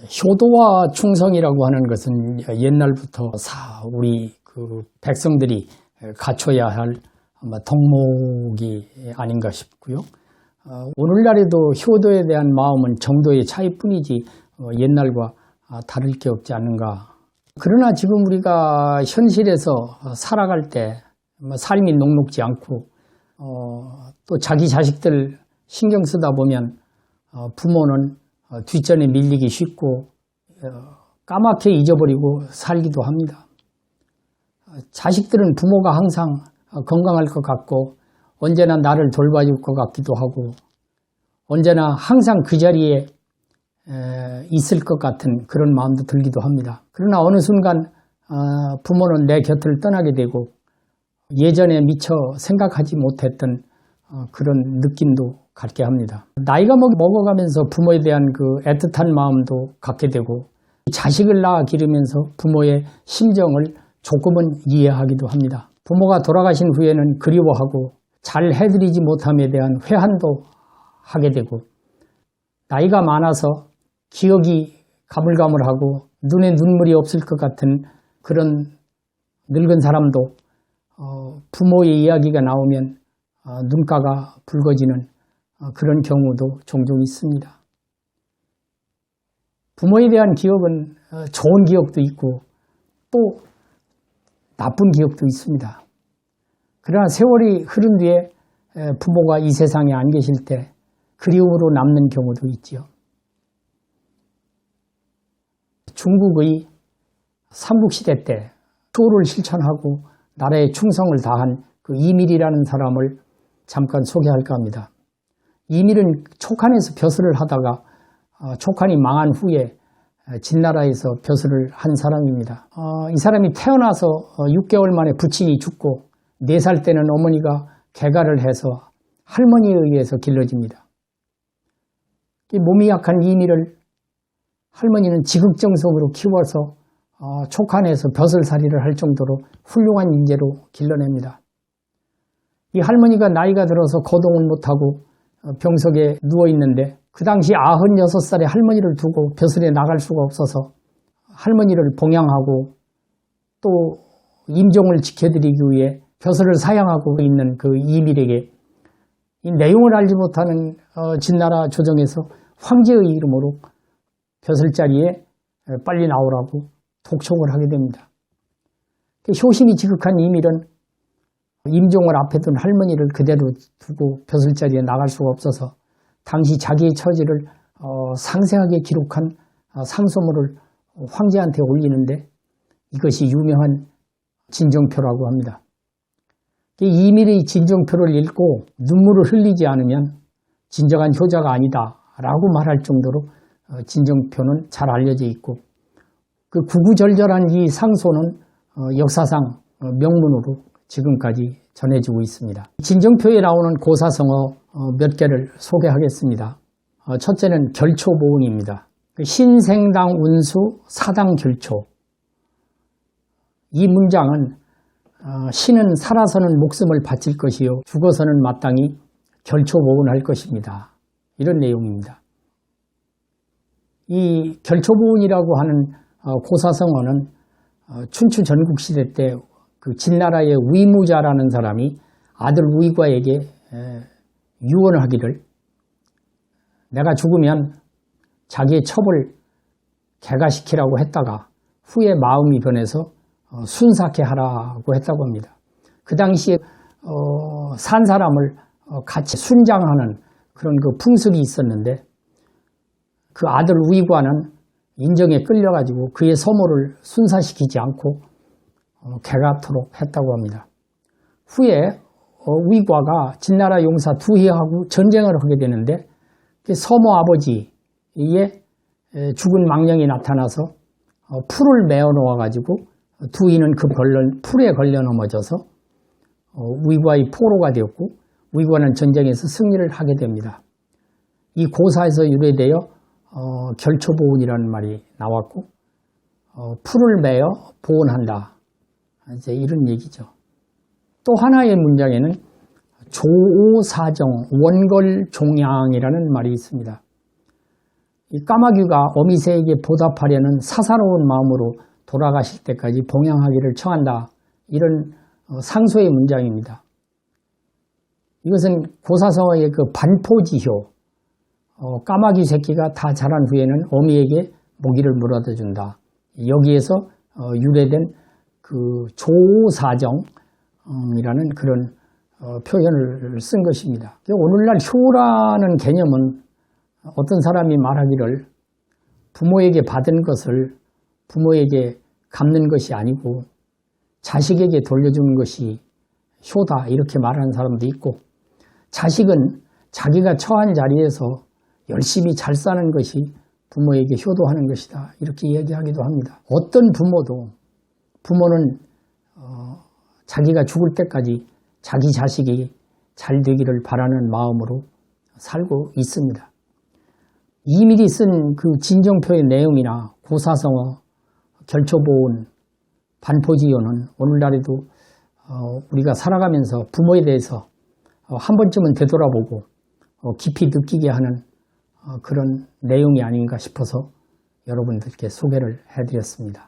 효도와 충성이라고 하는 것은 옛날부터 사 우리 그 백성들이 갖춰야 할 아마 덕목이 아닌가 싶고요. 어, 오늘날에도 효도에 대한 마음은 정도의 차이뿐이지 어, 옛날과 아, 다를 게 없지 않는가. 그러나 지금 우리가 현실에서 살아갈 때 삶이 녹록지 않고 어, 또 자기 자식들 신경 쓰다 보면 어, 부모는 어, 뒷전에 밀리기 쉽고 어, 까맣게 잊어버리고 살기도 합니다. 어, 자식들은 부모가 항상 어, 건강할 것 같고 언제나 나를 돌봐줄 것 같기도 하고 언제나 항상 그 자리에 에, 있을 것 같은 그런 마음도 들기도 합니다. 그러나 어느 순간 어, 부모는 내 곁을 떠나게 되고 예전에 미처 생각하지 못했던 어, 그런 느낌도 갖게 합니다. 나이가 먹- 먹어가면서 부모에 대한 그 애틋한 마음도 갖게 되고 자식을 낳아 기르면서 부모의 심정을 조금은 이해하기도 합니다. 부모가 돌아가신 후에는 그리워하고 잘 해드리지 못함에 대한 회한도 하게 되고 나이가 많아서 기억이 가물가물하고 눈에 눈물이 없을 것 같은 그런 늙은 사람도 어, 부모의 이야기가 나오면 어, 눈가가 붉어지는 어, 그런 경우도 종종 있습니다. 부모에 대한 기억은 어, 좋은 기억도 있고 또 나쁜 기억도 있습니다. 그러나 세월이 흐른 뒤에 에, 부모가 이 세상에 안 계실 때 그리움으로 남는 경우도 있지요. 중국의 삼국시대 때 효를 실천하고 나라에 충성을 다한 그 이밀이라는 사람을 잠깐 소개할까 합니다. 이밀은 촉한에서 벼슬을 하다가 어, 촉한이 망한 후에 어, 진나라에서 벼슬을 한 사람입니다. 어, 이 사람이 태어나서 어, 6개월 만에 부친이 죽고 4살 때는 어머니가 개가를 해서 할머니에 의해서 길러집니다. 이 몸이 약한 이밀을 할머니는 지극정성으로 키워서 어, 촉한에서 벼슬살이를 할 정도로 훌륭한 인재로 길러냅니다. 이 할머니가 나이가 들어서 거동을 못하고 어, 병석에 누워 있는데 그 당시 96살의 할머니를 두고 벼슬에 나갈 수가 없어서 할머니를 봉양하고 또 임종을 지켜드리기 위해 벼슬을 사양하고 있는 그 이밀에게 이 내용을 알지 못하는 어, 진나라 조정에서 황제의 이름으로 벼슬자리에 빨리 나오라고 독촉을 하게 됩니다. 그 효심이 지극한 이밀은 임종을 앞에 둔 할머니를 그대로 두고 벼슬자리에 나갈 수가 없어서 당시 자기의 처지를 어, 상세하게 기록한 어, 상소문을 황제한테 올리는데 이것이 유명한 진정표라고 합니다. 이 이밀의 진정표를 읽고 눈물을 흘리지 않으면 진정한 효자가 아니다 라고 말할 정도로 어, 진정표는 잘 알려져 있고 그 구구절절한 이 상소는 어, 역사상 어, 명문으로 지금까지 전해지고 있습니다. 진정표에 나오는 고사성어 어, 몇 개를 소개하겠습니다. 어, 첫째는 결초보은입니다. 그 신생당 운수 사당 결초. 이 문장은 어, 신은 살아서는 목숨을 바칠 것이요 죽어서는 마땅히 결초보은할 것입니다. 이런 내용입니다. 이 결초보은이라고 하는 어, 고사성어는 어, 춘추 전국시대 때 그 진나라의 위무자라는 사람이 아들 에, 유언을 하기를 내가 죽으면 자기의 첩을 개가시키라고 했다가 후에 마음이 변해서 어, 순삭해 하라고 했다고 합니다. 그 당시에 어, 산 사람을 어, 같이 순장하는 그런 그 풍습이 있었는데 그 아들 위과는 인정에 끌려가지고 그의 서모를 순사시키지 않고 어, 개가토록 했다고 합니다. 후에 어, 위과가 진나라 용사 두희하고 전쟁을 하게 되는데 그 서모 아버지의 에, 죽은 망령이 나타나서 어, 풀을 메어 놓아 가지고 두희는 그 걸려, 풀에 걸려 넘어져서 어, 위과의 포로가 되었고 위과는 전쟁에서 승리를 하게 됩니다. 이 고사에서 유래되어 어, 결초보온이라는 말이 나왔고 어, 풀을 메어 보온한다. 이제 이런 얘기죠. 또 하나의 문장에는 조오사정 원걸종양이라는 말이 있습니다. 이 까마귀가 어미새에게 보답하려는 사사로운 마음으로 돌아가실 때까지 봉양하기를 청한다. 이런 어, 상소의 문장입니다. 이것은 고사성어의 그 반포지효, 어, 까마귀 새끼가 다 자란 후에는 어미에게 모기를 물어다 준다. 여기에서 어, 유래된 그 조사정이라는 그런 어, 표현을 쓴 것입니다. 오늘날 효라는 개념은 어떤 사람이 말하기를 부모에게 받은 것을 부모에게 갚는 것이 아니고 자식에게 돌려주는 것이 효다 이렇게 말하는 사람도 있고 자식은 자기가 처한 자리에서 열심히 잘 사는 것이 부모에게 효도하는 것이다 이렇게 이야기하기도 합니다. 어떤 부모도 부모는 어, 자기가 죽을 때까지 자기 자식이 잘 되기를 바라는 마음으로 살고 있습니다. 이미리 쓴 그 진정표의 내용이나 고사성어, 결초보온, 반포지효는 오늘날에도 어, 우리가 살아가면서 부모에 대해서 어, 한 번쯤은 되돌아보고 어, 깊이 느끼게 하는 어, 그런 내용이 아닌가 싶어서 여러분들께 소개를 해드렸습니다.